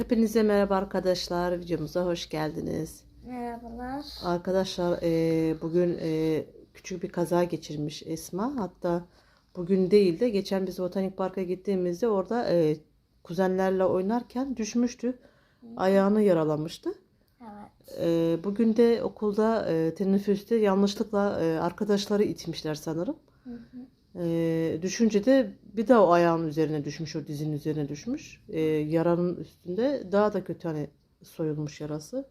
Hepinize merhaba arkadaşlar. Videomuza hoş geldiniz. Merhabalar. Arkadaşlar e, bugün e, küçük bir kaza geçirmiş Esma. Hatta bugün değil de geçen biz botanik parka gittiğimizde orada e, kuzenlerle oynarken düşmüştü. Ayağını yaralamıştı. Evet. E, bugün de okulda e, teneffüste yanlışlıkla e, arkadaşları itmişler sanırım. Hı hı. E, düşünce de bir daha o ayağın üzerine düşmüş, o dizinin üzerine düşmüş. E, yaranın üstünde daha da kötü hani soyulmuş yarası.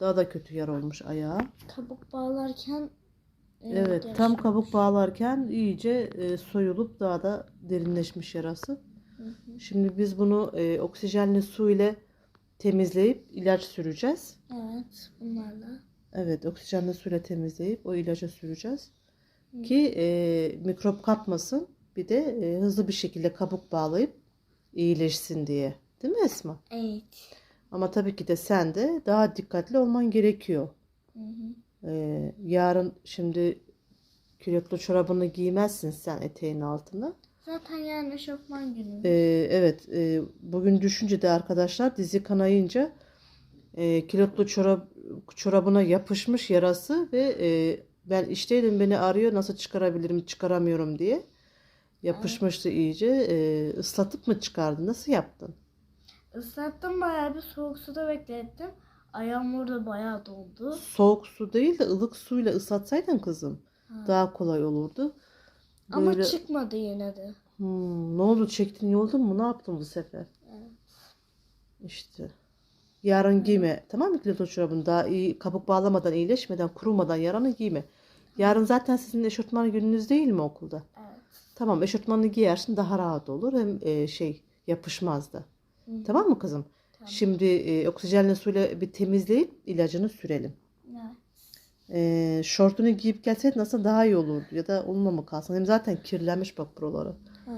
Daha da kötü yara olmuş ayağı. Kabuk bağlarken e, Evet, yarışma- tam kabuk bağlarken iyice e, soyulup daha da derinleşmiş yarası. Hı hı. Şimdi biz bunu e, oksijenli su ile temizleyip ilaç süreceğiz. Evet, bunlarla. Evet, oksijenli su ile temizleyip o ilacı süreceğiz. Ki e, mikrop kapmasın. Bir de e, hızlı bir şekilde kabuk bağlayıp iyileşsin diye. Değil mi Esma? Evet. Ama tabii ki de sen de daha dikkatli olman gerekiyor. Hı hı. E, yarın şimdi külotlu çorabını giymezsin sen eteğin altına. Zaten yarın eşofman günü. E, evet, e, bugün düşünce de arkadaşlar dizi kanayınca e, kilotlu çorap çorabına yapışmış yarası ve e, ben işteydim beni arıyor nasıl çıkarabilirim çıkaramıyorum diye yapışmıştı iyice e, ıslatıp mı çıkardın nasıl yaptın? Islattım bayağı bir soğuk suda beklettim. Ayağım orada bayağı dondu. Soğuk su değil de ılık suyla ıslatsaydın kızım Ha. daha kolay olurdu. Ama Böyle- çıkmadı yine de. Hmm, ne oldu çektin yoldun mu ne yaptın bu sefer? Evet. İşte. Yarın giyme. Tamam mı kilotlu çorabını? Daha iyi kabuk bağlamadan, iyileşmeden, kurumadan yaranı giyme. Yarın zaten sizin eşofman gününüz değil mi okulda? Evet. Tamam eşofmanını giyersin daha rahat olur. Hem e, şey yapışmaz da. Hı. Tamam mı kızım? Tamam. Şimdi e, oksijenli suyla bir temizleyip ilacını sürelim. Evet. E, şortunu giyip gelseydin aslında daha iyi olurdu. Ya da onunla mı kalsın? Hem zaten kirlenmiş bak buraları. Ha,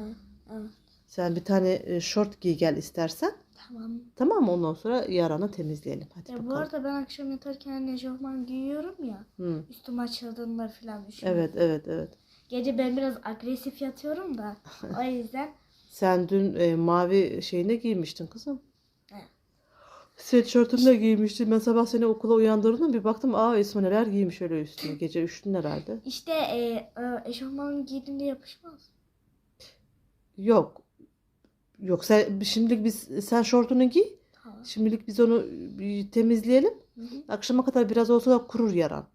evet. Sen bir tane e, şort giy gel istersen. Tamam. Tamam mı? Ondan sonra yaranı temizleyelim. Hadi Ya bu bakalım. arada ben akşam yatarken eşofman giyiyorum ya. Hı. Üstüm açıldığında falan üşüyorum. Evet evet evet. Gece ben biraz agresif yatıyorum da o yüzden Sen dün e, mavi şeyini giymiştin kızım. Evet. Sweatshirt'ünü de giymiştin. Ben sabah seni okula uyandırdım. Bir baktım aa Esma neler giymiş öyle üstüne. Gece üşüdün herhalde. işte e, e, eşofmanı giydiğimde yapışmaz. Yok. Yok sen şimdilik biz sen şortunu giy. Tamam. Şimdilik biz onu bir temizleyelim. Hı hı. Akşama kadar biraz olsa da kurur yaran.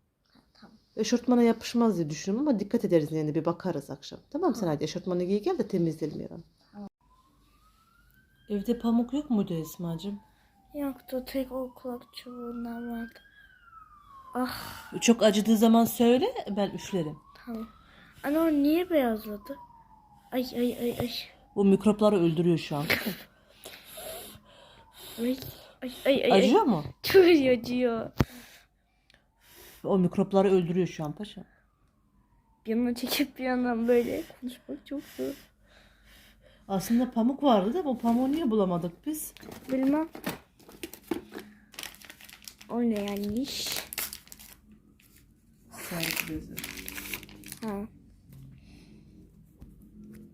Tamam. Eşortmana yapışmaz diye düşünüyorum ama dikkat ederiz yine bir bakarız akşam. Tamam sen hadi eşortmanı giy gel de temizleyelim yaranı. Evde pamuk yok muydu Esma'cığım? Yoktu tek o kulak çubuğundan vardı. Ah Çok acıdığı zaman söyle ben üflerim. tamam. Ana o niye beyazladı? Ay ay ay ay. Bu mikropları öldürüyor şu an. Ay ay ay ay. ay. Acıyor mu? Çok acıyor. O mikropları öldürüyor şu an paşa. Bir yandan çekip bir yandan böyle konuşmak çok zor. Aslında pamuk vardı da bu pamuğu niye bulamadık biz? Bilmem. O ne yanlış? Sağlık bezi. Ha.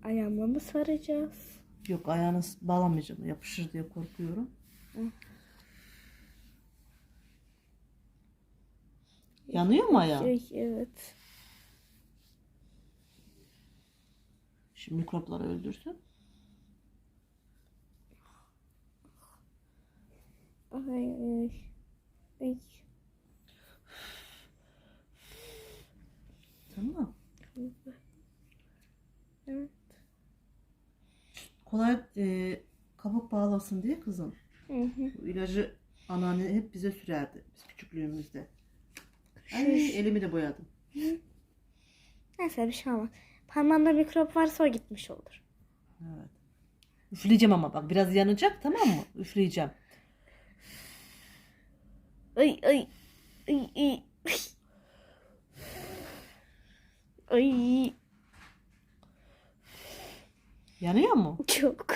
Ayağıma mı saracağız? Yok ayağını bağlamayacağım. Yapışır diye korkuyorum. Yanıyor mu ayağın? Ay, evet. Şu mikropları öldürsün. Ay ay. Ay. Tamam. Evet. Kolay e, kabuk bağlasın diye kızım. Hı hı. Bu ilacı anneanne hep bize sürerdi. Biz küçüklüğümüzde. Ay elimi de boyadım. Neyse bir şey olmaz. Parmağında mikrop varsa o gitmiş olur. Evet. Üfleyeceğim ama bak biraz yanacak tamam mı? Üfleyeceğim. Ay ay. Ay ay. Ay Yanıyor mu? çok.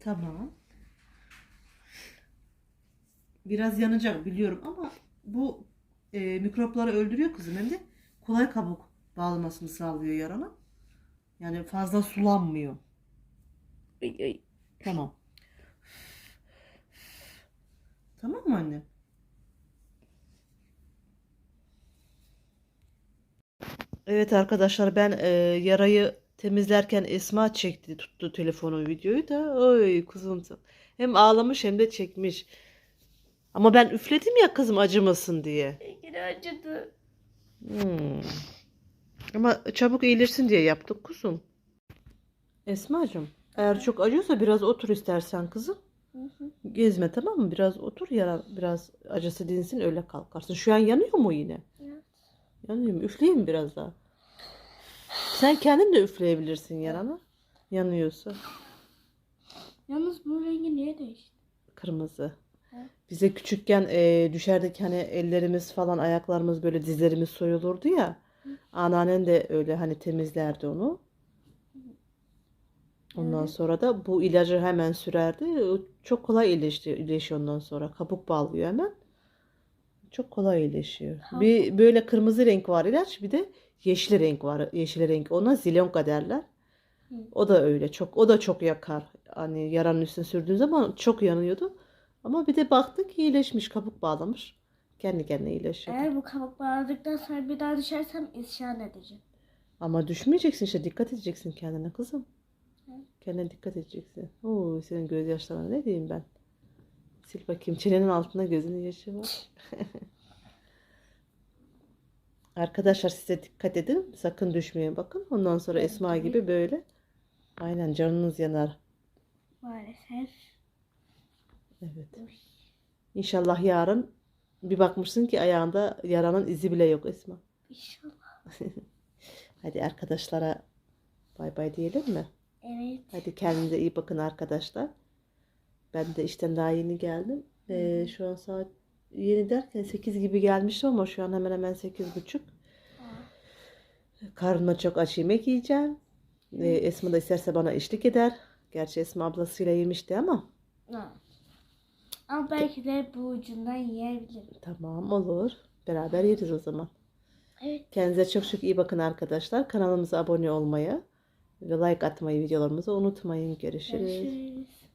Tamam. Biraz yanacak biliyorum ama bu e, mikropları öldürüyor kızım hem de kolay kabuk dağılmasını sağlıyor yarana. Yani fazla sulanmıyor. Ay, ay. Tamam. Tamam mı anne? Evet arkadaşlar ben e, yarayı temizlerken Esma çekti tuttu telefonu videoyu da oy kuzum sen. hem ağlamış hem de çekmiş. Ama ben üfledim ya kızım acımasın diye. Yine acıdı. Hmm. Ama çabuk iyileşsin diye yaptık kuzum. Esmacığım eğer çok acıyorsa biraz otur istersen kızım. Hı hı. Gezme tamam mı? Biraz otur yara biraz acısı dinsin öyle kalkarsın. Şu an yanıyor mu yine? Evet. Yanıyor mu? Üfleyeyim biraz daha. Sen kendin de üfleyebilirsin yarana. Yanıyorsa. Yalnız bu rengi niye değişti? Kırmızı. He. Bize küçükken e, düşerdik hani ellerimiz falan ayaklarımız böyle dizlerimiz soyulurdu ya. Anneannen de öyle hani temizlerdi onu. Ondan Evet. sonra da bu ilacı hemen sürerdi. Çok kolay iyileşti, iyileşiyor ondan sonra. Kabuk bağlıyor hemen. Çok kolay iyileşiyor. Tamam. Bir böyle kırmızı renk var ilaç, bir de yeşil renk var. Yeşil renk. Ona zilonka derler. Hı. O da öyle çok. O da çok yakar. Hani yaranın üstüne sürdüğün zaman çok yanıyordu. Ama bir de baktık iyileşmiş, kabuk bağlamış. Kendi kendine iyileşiyor. Eğer bu kabuk bağladıktan sonra bir daha düşersem isyan edeceğim. Ama düşmeyeceksin işte dikkat edeceksin kendine kızım. Kendine dikkat edeceksin. Oo senin gözyaşlarına ne diyeyim ben? Sil bakayım çenenin altında gözünün yaşı var. Arkadaşlar size dikkat edin. Sakın düşmeyin bakın. Ondan sonra Esma gibi böyle. Aynen canınız yanar. Maalesef. Evet. İnşallah yarın bir bakmışsın ki ayağında yaranın izi bile yok Esma. İnşallah. Hadi arkadaşlara bay bay diyelim mi? Evet. Hadi kendinize iyi bakın arkadaşlar. Ben de işten daha yeni geldim. Ee, şu an saat yeni derken 8 gibi gelmiştim ama şu an hemen hemen 8.30. Karnıma çok aç yemek yiyeceğim. Ee, Esma da isterse bana eşlik eder. Gerçi Esma ablasıyla yemişti ama. Ha. Ama belki de bu ucundan yiyebilirim. Tamam olur. Beraber yeriz o zaman. Evet. Kendinize çok çok iyi bakın arkadaşlar. Kanalımıza abone olmayı like atmayı videolarımıza unutmayın. Görüşürüz. Görüşürüz.